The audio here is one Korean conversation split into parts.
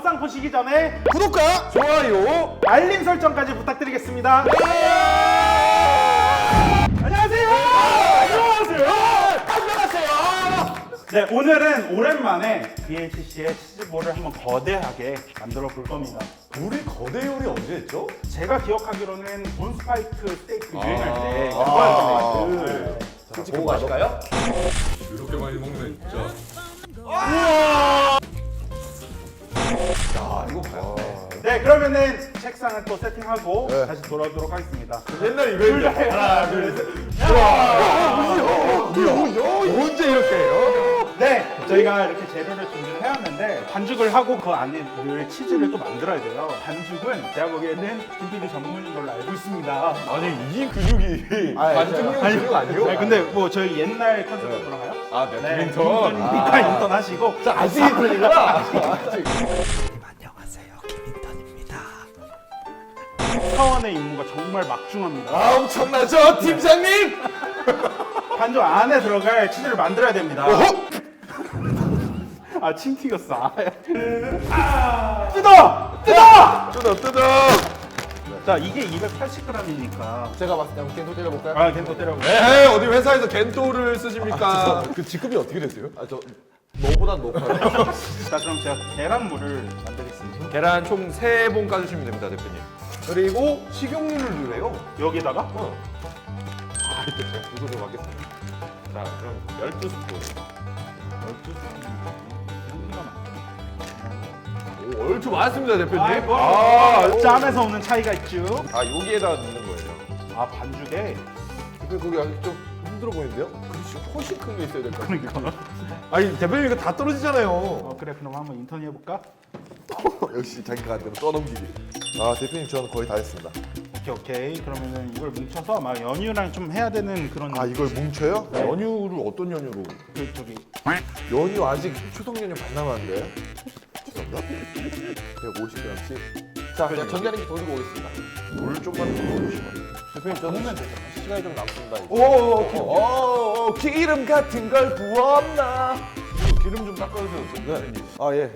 영상 보시기 전에 구독과 좋아요. 알림 설정까지 부탁드리겠습니다. 안녕하세요. 안녕하세요. 안녕하세요. 네, 오늘은 오랜만에 BHC의 치즈볼을 한번 거대하게 만들어 볼 겁니다. 우리 거대 요리 언제 했죠? 제가 기억하기로는 본 스파이크 스테이크 유행할 때 아. 그거였던 것 같아요. 솔직히 보고 가실까요? 이렇게 많이 먹네 진짜. 야 이거 봐요. 네, 그러면은 책상을 또 세팅하고 네. 다시 돌아오도록 하겠습니다. 옛날 이벤트. 하나 둘 셋. 야 언제 이렇게 해요? 네, 저희가 이렇게 재료를 준비를 해왔는데 반죽을 하고 그 안에 늘 치즈를 또 만들어야 돼요. 반죽은 제가 보기에는 김PD 전문인 걸로 알고 있습니다. 아니 이 근육이 아, 반증용 근육 아니요? 네, 근데 뭐 저희 옛날 컨셉으로 돌아가요? 아 네. 인턴이니까 아. 인턴 하시고 자, 아직 인턴이구나. 사원의 임무가 정말 막중합니다. 아, 엄청나죠, 팀장님? 반죽 안에 들어갈 치즈를 만들어야 됩니다. 아, 침 튀겼어. 아, 뜯어! 뜯어! 뜯어 뜯어. 자, 이게 280g이니까. 제가 봤을 때 한번 겐토 때려볼까요? 아, 겐토 때려보 에이 어디 회사에서 겐토를 쓰십니까? 그 직급이 어떻게 되세요? 아, 저 너보단 높아요. 자, 그럼 제가 계란물을 만들겠습니다. 계란 총 3봉 까주시면 됩니다 대표님. 그리고 식용유를 넣으래요. 여기다가 어. 아 이거 제가 좀 하겠습니다. 자 그럼 12스푼. 오 얼추 많습니다 대표님. 아이, 뭐. 아, 짬에서 오는 차이가 있죠. 아 여기에다 넣는 거예요. 아, 반죽에. 그 거기 아직 좀 힘들어 보이는데요? 그렇지, 훨씬 큰 게 있어야 될 것 같아요. 그러니까. 아니 대표님 이거 다 떨어지잖아요. 어, 그래, 그럼 한번 인턴 해볼까? 역시 자기가 안 되면 떠넘기기. 아, 대표님 저는 거의 다 했습니다. 오케이, 오케이. 그러면은 이걸 뭉쳐서 막 연유랑 좀 해야 되는 그런. 아, 이걸 뭉쳐요? 네. 연유를 어떤 연유로? 그, 저기. 연유 아직 추석 연유 반 남았는데. 죄송합니다. 150g씩. 자, 제가 전자레인지 돌리고 오겠습니다. 물 좀만 더 넣어주시면. 대표님 저는 시간이 좀 남습니다. 이제. 오, 오, 어, 어, 어, 기름 같은 걸 부었나? 기름 좀 닦아주세요. 네. 아 예.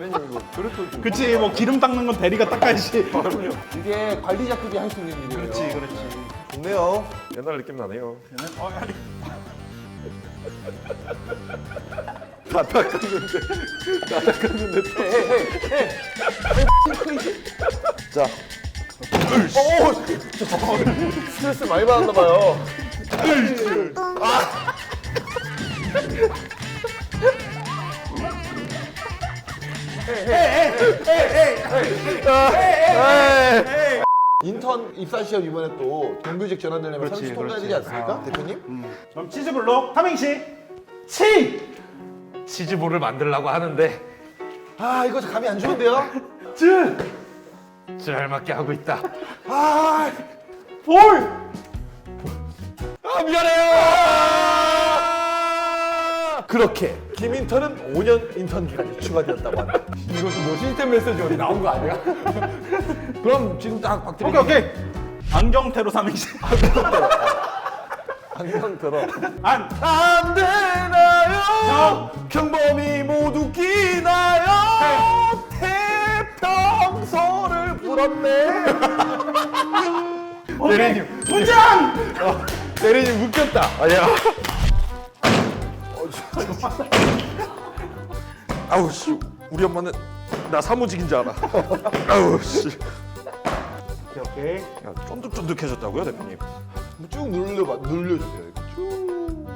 대리님 이거 그릇도 좀. 그치, 뭐 기름 닦는 건 대리가 닦아야지. 이게 관리자급이 할 수 있는 일이에요. 그렇지, 그렇지. 좋네요. 옛날 느낌 나네요. 어. 다 닦았는데. 다 닦았는데. 헤헤헤. 자. 오, 스트레스 많이 받았나 봐요. 인턴 입사 시험 이번에 또 정규직 전환되려면 그렇지, 30 통과해야 되지 그렇지. 않습니까, 아. 대표님? 그럼 치즈블록 삼행시. 치! 치즈볼을 만들려고 하는데 아 이거 감이 안 좋은데요? 즈! 잘 맞게 하고 있다. 아 볼! 아 미안해요. 그렇게 김인턴은 5년 인턴 기간이 추가되었다고 한다. 이것도 뭐 시스템 메시지 어디 나온 거 아니야? 그럼 지금 딱 박대리 오케이, 오케이. 안경테로 삼행시. 안경 들어. 안! 안 되나요? 경범이 모두 끼나요? 태평소를 불었네. 대리님. 분장! 대리님 웃겼다. 아니야. 아우 씨, 우리 엄마는 나 사무직인 줄 알아. 아우 씨. 오케이, 오케이. 야, 쫀득쫀득해졌다고요, 대표님? 쭉 눌려 눌려주세요. 이렇게 쭉.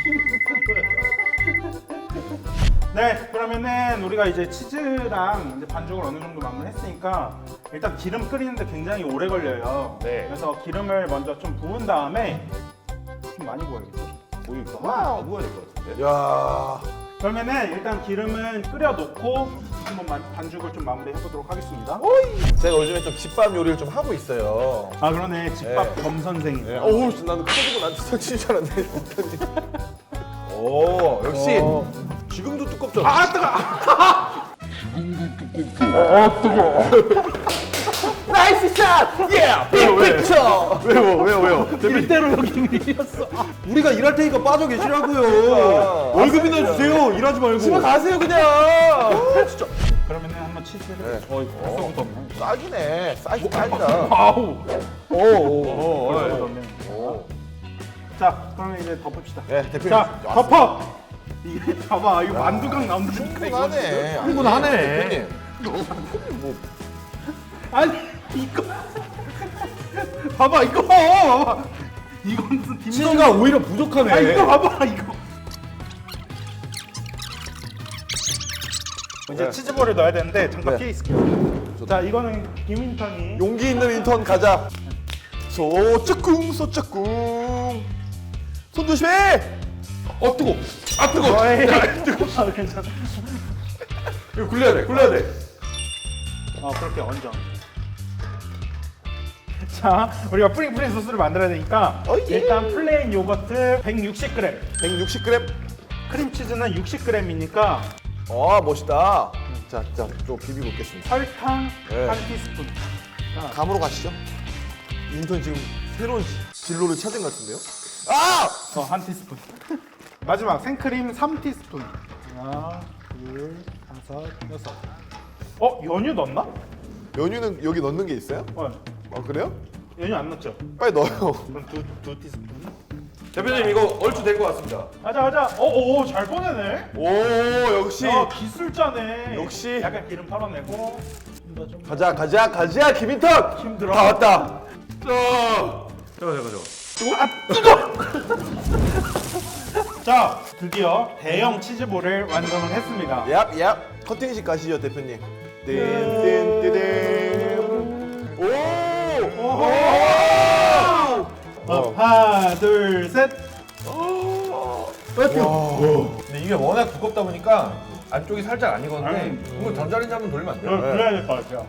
네, 그러면은 우리가 이제 치즈랑 이제 반죽을 어느 정도 마무리했으니까 일단 기름 끓이는데 굉장히 오래 걸려요. 네. 그래서 기름을 먼저 좀 부은 다음에 좀 많이 부어야겠죠. 오 이거 하나 부어야 될것 같은데. 야. 그러면은 일단 기름은 끓여 놓고 한번 만- 반죽을 좀 마무리 해 보도록 하겠습니다. 제가 요즘에 좀 집밥 요리를 좀 하고 있어요. 아 그러네 집밥 네. 검 선생이네. 어우, 나는 커지고 나한테 설치는 줄 알았네. 오, 역시 어. 지금도 두껍잖아. 아 뜨거! 나이스 샷! 예! 빅 픽처! 왜요, 왜요, 왜요? 일대로 여기 밀렸어. 우리가 일할 테니까 빠져 계시라고요. 월급이나 주세요. 일하지 말고. 집에 가세요 그냥! 아 진짜. 그러면은 한번 치즈를. 네. 어, 이거 벌써부터 없네. 싹이네. 싹이 싹이다. 아우. 오오. 벌써부터 없네. 오. 자, 그러면 이제 덮읍시다. 네 대표님. 자, 덮어. 이게 봐봐, 이거 만두각 나온다니까 이거. 충분하네. 충분하네. 대표님. 아니 이거. 봐봐 이거. 봐봐. 이건 무슨 딤섬. 치즈가 오히려 부족하네. 아 이거 봐봐 이거. 이제 네. 치즈볼을 넣어야 되는데 잠깐 네. 피해 있을게요. 자, 이거는 김인턴이 용기 있는 인턴 가자. 소쩍쿵 소쩍쿵. 손 조심해. 어 뜨거. 아 뜨거. 어이. 아, 괜찮아. 이거 굴려야 돼. 굴려야 돼. 어, 그렇게 얹어. 자, 우리가 뿌링 뿌링 소스를 만들어야 되니까 어이. 일단 플레인 요거트 160g, 160g. 크림치즈는 60g이니까 어 멋있다. 자, 자, 좀 비비고 있겠습니다. 설탕 네. 한 티스푼. 자, 감으로 가시죠. 인턴 지금 새로운 진로를 찾은 것 같은데요? 아! 어, 한 티스푼. 마지막 생크림 3티스푼. 하나, 둘, 다섯, 여섯. 어, 연유 넣었나? 연유는 여기 넣는 게 있어요? 어, 아 그래요? 연유 안 넣었죠? 빨리 넣어요. 그럼 두, 두 티스푼. 대표님 이거 얼추 된것 같습니다. 가자, 가자. 어, 오, 오, 잘 꺼내네. 오 역시 야, 기술자네. 역시. 약간 기름 털어내고. 좀 가자 가자 가자 김인턴 힘들어. 다 왔다. 자. 잠깐 잠깐 잠깐. 자, 드디어 대형 치즈볼을 완성을 했습니다. 얍 얍 커팅식 가시죠 대표님. 띵띵띵띵. 어, 하나, 둘, 셋. 근데 이게 워낙 두껍다 보니까 안쪽이 살짝 안 익었는데 아니, 이거 전자레인지 한번 돌리면 안 돼요? 그래야 될 것 같아요.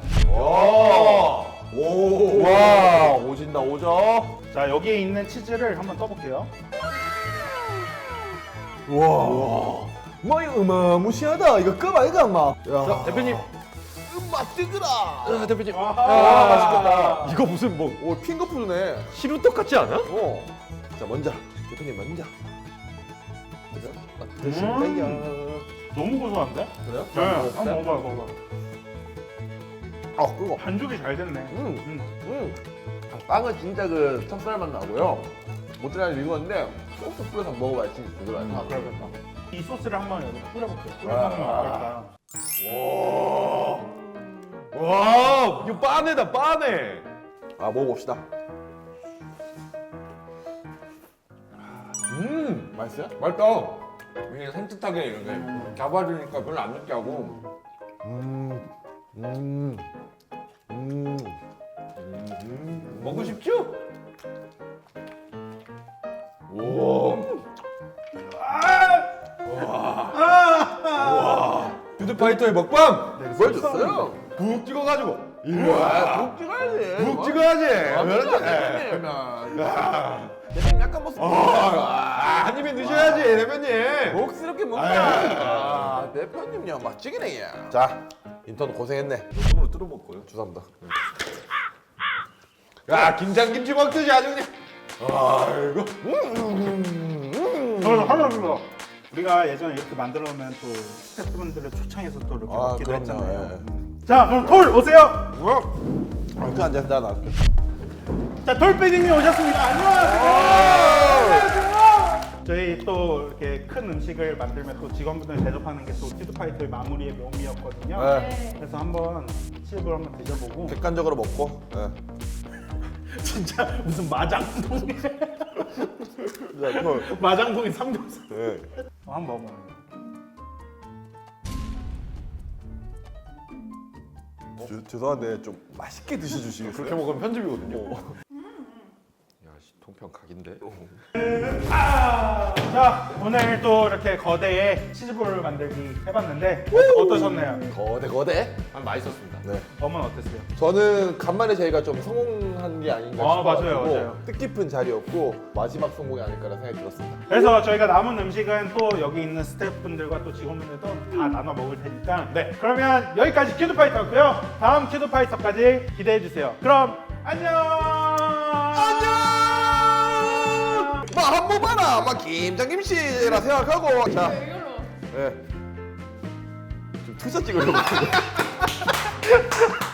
오. 와 오진다 오져. 자, 여기에 있는 치즈를 한번 떠볼게요. 와. 뭐 이거 어마무시하다. 이거 껌 아이가 막. 야. 자 대표님. 음마 뜨거라. 아, 대표님. 아, 아 맛있겠다. 이거 무슨 뭐 오 핑거푸드네. 시루떡 같지 않아? 어. 자 먼저 대표님 먼저. 그래서 음. 드실래요? 너무 고소한데? 그래요? 네, 한번 먹어봐, 먹어봐. 아 그거. 반죽이 잘 됐네. 음. 음. 음. 빵은 진짜 그 찹쌀 맛 나고요. 모짜렐라 익었는데 소스 뿌려서 먹어봐야 진짜 부드러워요. 아, 그러겠다. 이 소스를 한번 여기 뿌려볼게요. 뿌려 아. 먹으면 어떨까? 와 이거 빠네다 빠네. 아 먹어봅시다. 음 맛있어요? 맛있다. 이게 산뜻하게 이렇게 잡아주니까 별로 안 느끼하고 음. 음. 음. 먹고 싶죠? 푸드파이터의 먹방 보여줬어요? 국 찍어가지고 이야, 국 찍어야지. 국 찍어야지. 대표님. 대표님 약간 뭐 아, 한 입에 드셔야지 대표님. 복스럽게 먹자. 아, 대표님요 맛지기네. 자, 인턴 고생했네. 손으로 뜯어 먹고요. 죄송합니다. 야 김장김치 먹듯이 아주 그냥. 아이고. 저는 하려고 우리가 예전에 이렇게 만들어 놓으면 또 스태프분들을 초청해서 또 이렇게 아, 먹기도 그럼요. 했잖아요. 예. 음. 자, 그럼 돌 오세요. 아, 그 앉아, 나 나갈게. 자, 돌배님이 오셨습니다. 안녕하세요. 안녕하세요. 저희 또 이렇게 큰 음식을 만들면 또 직원분들 대접하는 게또 푸드파이터의 마무리의 묘미였거든요. 네. 그래서 한번 칩을 한번 드셔보고 객관적으로 먹고. 예. 진짜 무슨 마장동 자, thôi. 마장동의 삼겹살 예. 어, 한번 먹어. 죄- 죄송한데 좀 맛있게 드셔주시겠어요? 그렇게 먹으면 편집이거든요. 통평 각인데. 자, 오늘 또 이렇게 거대의 치즈볼 만들기 해봤는데 어떠셨나요? 거대 거대. 아, 맛있었습니다. 네. 엄은 어땠어요? 저는 간만에 저희가 좀 성공한 게 아닌가 아, 싶어가지고 맞아요, 맞아요. 뜻깊은 자리였고 마지막 성공이 아닐까라는 생각이 들었습니다. 그래서 저희가 남은 음식은 또 여기 있는 스태프분들과 또 직원분들도 다 나눠 먹을 테니까 네 그러면 여기까지 큐드파이터고요 다음 큐드파이터까지 기대해 주세요 그럼 안녕 막 한 번 봐라, 막 김장김씨라 생각하고 자, 예. 좀 투샷 찍으려고.